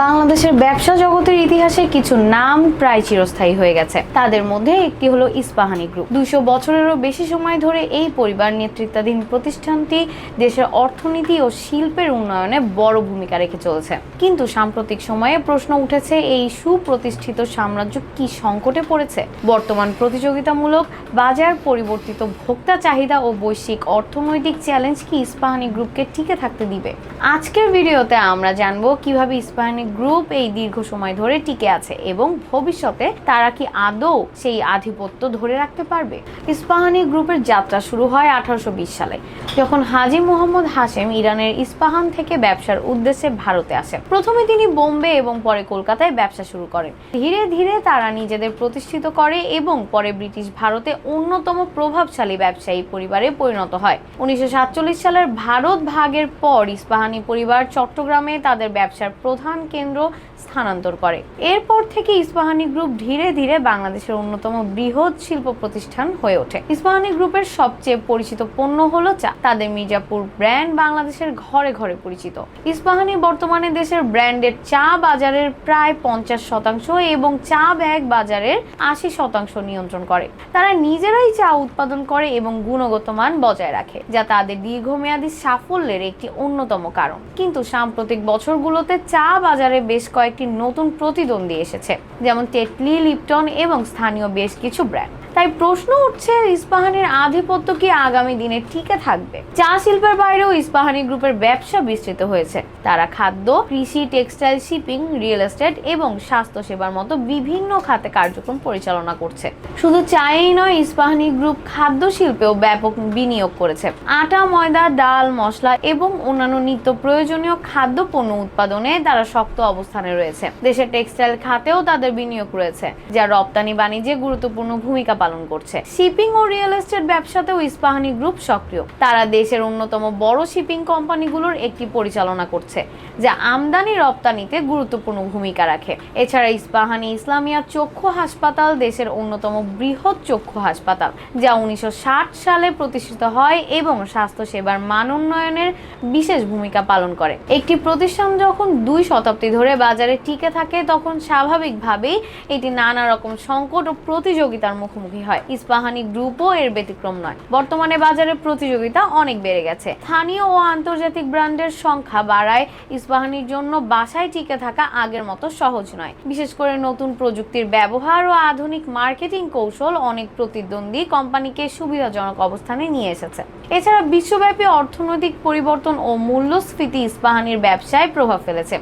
বাংলাদেশের ব্যবসা জগতের ইতিহাসে কিছু নাম প্রায় চিরস্থায়ী হয়ে গেছে। তাদের মধ্যে একটি হলো ইস্পাহানি গ্রুপ। দুইশো বছরেরও বেশি সময় ধরে এই পরিবার নেতৃত্বাধীন প্রতিষ্ঠানটি দেশের অর্থনীতি ও শিল্পের উন্নয়নে বড় ভূমিকা রেখে চলেছে। কিন্তু সাম্প্রতিক সময়ে প্রশ্ন উঠেছে, এই সুপ্রতিষ্ঠিত সাম্রাজ্য কি সংকটে পড়েছে? বর্তমান প্রতিযোগিতামূলক, বাজার পরিবর্তিত ভোক্তা চাহিদা ও বৈশ্বিক অর্থনৈতিক চ্যালেঞ্জ কি ইস্পাহানি গ্রুপকে টিকে থাকতে দিবে? আজকের ভিডিওতে আমরা জানব কীভাবে ইস্পাহানি গ্রুপ এই দীর্ঘ সময় ধরে টিকে আছে এবং ভবিষ্যতে তারা কি আদৌ সেই আধিপত্য ধরে রাখতে পারবে? ইস্পাহানি গ্রুপের যাত্রা শুরু হয় আঠারোশো বিশ সালে, যখন হাজি মোহাম্মদ হাশেম ইরানের ইস্পাহান থেকে ব্যবসার উদ্দেশ্যে ভারতে আসেন। প্রথমে তিনি বোম্বে এবং পরে কলকাতায় ব্যবসা শুরু করেন। ধীরে ধীরে তারা নিজেদের প্রতিষ্ঠিত করে এবং পরে ব্রিটিশ ভারতে অন্যতম প্রভাবশালী ব্যবসায়ী পরিবারে পরিণত হয়। উনিশশো সাতচল্লিশ সালের ভারত ভাগের পর ইস্পাহানি পরিবার চট্টগ্রামে তাদের ব্যবসার প্রধান কেন্দ্র স্থানান্তর করে। এরপর থেকে ইস্পাহানি গ্রুপ ধীরে ধীরে বাংলাদেশের অন্যতম বৃহৎ শিল্প প্রতিষ্ঠান হয়ে ওঠে। ইস্পাহানি গ্রুপের সবচেয়ে পরিচিত পণ্য হলো চা। তাদের মির্জাপুর ব্র্যান্ড বাংলাদেশের ঘরে ঘরে পরিচিত। ইস্পাহানি বর্তমানে দেশের ব্র্যান্ডের চা বাজারের প্রায় পঞ্চাশ শতাংশ এবং চা ব্যাগ বাজারের আশি শতাংশ নিয়ন্ত্রণ করে। তারা নিজেরাই চা উৎপাদন করে এবং গুণগত মান বজায় রাখে, যা তাদের দীর্ঘমেয়াদী সাফল্যের একটি অন্যতম কারণ। কিন্তু সাম্প্রতিক বছরগুলোতে চা বাজারে বেশ কয়েকটি নতুন প্রতিদ্বন্দ্বী এসেছে, যেমন টেটলি, লিপটন এবং স্থানীয় বেশ কিছু ব্র্যান্ড তাই প্রশ্ন উঠছে, ইস্পাহানের আধিপত্য কি আগামী দিনে টিকে থাকবে? চা শিল্পের বাইরেও ইস্পাহানি গ্রুপের ব্যবসা বিস্তৃত হয়েছে। তারা খাদ্য, কৃষি, টেক্সটাইল, শিপিং, রিয়েল এস্টেট এবং স্বাস্থ্য সেবার মতো বিভিন্ন খাতে কার্যক্রম পরিচালনা করছে। শুধু চায়েই নয়, ইস্পাহানি গ্রুপ খাদ্য শিল্পেও ব্যাপক বিনিয়োগ করেছে। আটা, ময়দা, ডাল, মশলা এবং অন্যান্য নিত্য প্রয়োজনীয় খাদ্য পণ্য উৎপাদনে তারা শক্ত অবস্থানে রয়েছে। দেশের টেক্সটাইল খাতেও তাদের বিনিয়োগ রয়েছে, যা রপ্তানি বাণিজ্যে গুরুত্বপূর্ণ ভূমিকা পালন করছে। শিপিং ও রিয়েল এস্টেট ব্যবসাতেও ইস্পাহানি গ্রুপ সক্রিয়। তারা দেশের অন্যতম বড় শিপিং কোম্পানিগুলোর একটি পরিচালনা করছে, যা আমদানি রপ্তানিতে গুরুত্বপূর্ণ ভূমিকা রাখে। এছাড়া ইস্পাহানি ইসলামিয়া চক্ষু হাসপাতাল দেশের অন্যতম বৃহৎ চক্ষু হাসপাতাল, যা উনিশশো ষাট সালে প্রতিষ্ঠিত হয় এবং স্বাস্থ্য সেবার মান উন্নয়নের বিশেষ ভূমিকা পালন করে। একটি প্রতিষ্ঠান যখন দুই শতাব্দী ধরে বাজারে টিকে থাকে, তখন স্বাভাবিকভাবেই এটি নানা রকম সংকট ও প্রতিযোগিতার মুখোমুখি হয়। ইস্পাহানি গ্রুপও এর ব্যতিক্রম নয়। বর্তমানে বাজারে প্রতিযোগিতা অনেক বেড়ে গেছে। স্থানীয় ও আন্তর্জাতিক ব্র্যান্ডের সংখ্যা বাড়ায়, ইস্পাহানির জন্য বাসায় টিকে থাকা আগের মতো সহজ নয়। বিশেষ করে নতুন প্রযুক্তির ব্যবহার ও আধুনিক মার্কেটিং কৌশল অনেক প্রতিদ্বন্দ্বী কোম্পানিকে সুবিধাজনক অবস্থানে নিয়ে এসেছে। এছাড়া বিশ্বব্যাপী অর্থনৈতিক পরিবর্তন ও মূল্যস্ফীতি ইস্পাহানির ব্যবসায় প্রভাব ফেলেছে।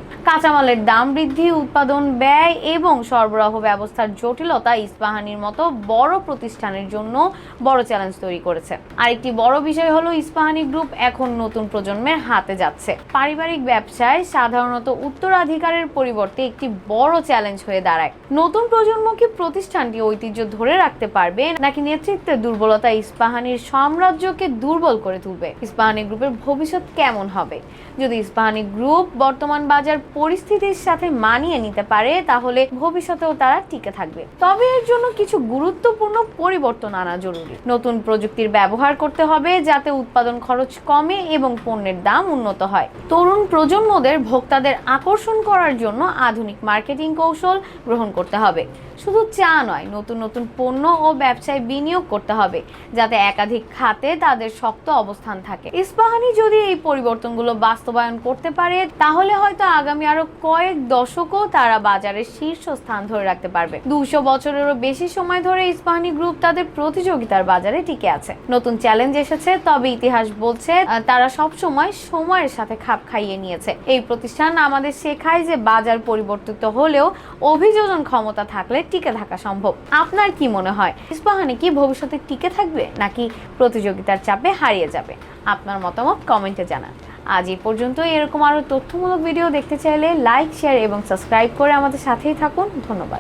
কাঁচামালের দাম বৃদ্ধি, উৎপাদন ব্যয় এবং সরবরাহ ব্যবস্থার জটিলতা ইস্পাহানির মতো বড় প্রতিষ্ঠানের জন্য বড় চ্যালেঞ্জ তৈরি করেছে। আরেকটি বড় বিষয় হলো ইস্পাহানি গ্রুপ এখন নতুন প্রজন্মের হাতে যাচ্ছে। পারিবারিক ব্যবসায় সাধারণত উত্তরাধিকারের পরিবর্তে একটি বড় চ্যালেঞ্জ হয়ে দাঁড়ায়। নতুন প্রজন্ম কি প্রতিষ্ঠানটি ঐতিহ্য ধরে রাখতে পারবে নাকি নেতৃত্বের দুর্বলতা ইস্পাহানির সাম্রাজ্যকে দুর্বল করে তুলবে? ইস্পাহানি গ্রুপের ভবিষ্যৎ কেমন হবে? যদি ইস্পাহানি গ্রুপ বর্তমান বাজার পরিস্থিতির সাথে মানিয়ে নিতে পারে, তাহলে ভবিষ্যতেও তারা টিকে থাকবে। তবে এর জন্য কিছু গুরুত্বপূর্ণ পরিবর্তন আনা জরুরি। নতুন প্রযুক্তির ব্যবহার করতে হবে যাতে উৎপাদন খরচ কমে এবং পণ্যের দাম উন্নত হয়। তরুণ প্রজন্মদের ভোক্তাদের আকর্ষণ করার জন্য আধুনিক মার্কেটিং কৌশল গ্রহণ করতে হবে। শুধু চা নয়, নতুন নতুন পণ্য ও ব্যবসায় বিনিয়োগ করতে হবে, যাতে একাধিক খাতে তাদের শক্ত অবস্থান থাকে। ইস্পাহানি যদি এই পরিবর্তনগুলো বাস্তবায়ন করতে পারে, তাহলে হয়তো আগামী আরও কয়েক দশকও তারা বাজারের শীর্ষ স্থান ধরে রাখতে পারবে। দুশো বছরেরও বেশি সময় ধরে ইস্পাহানি গ্রুপ তাদের প্রতিযোগিতার বাজারে টিকে আছে। নতুন চ্যালেঞ্জ এসেছে, তবে ইতিহাস বলছে তারা সব সময় সময়ের সাথে খাপ খাইয়ে নিয়েছে। এই প্রতিষ্ঠান আমাদের শেখায় যে বাজার পরিবর্তিত হলেও অভিযোজন ক্ষমতা থাকলে টিকে থাকা সম্ভব। আপনার কি মনে হয়? ইস্পাহানি কি ভবিষ্যতে টিকে থাকবে নাকি প্রতিযোগিতার চাপে হারিয়ে যাবে? আপনার মতামত কমেন্টে জানান। আজ এই পর্যন্ত এরকম আরও তথ্যমূলক ভিডিও দেখতে চাইলে লাইক, শেয়ার এবং সাবস্ক্রাইব করে আমাদের সাথেই থাকুন। ধন্যবাদ।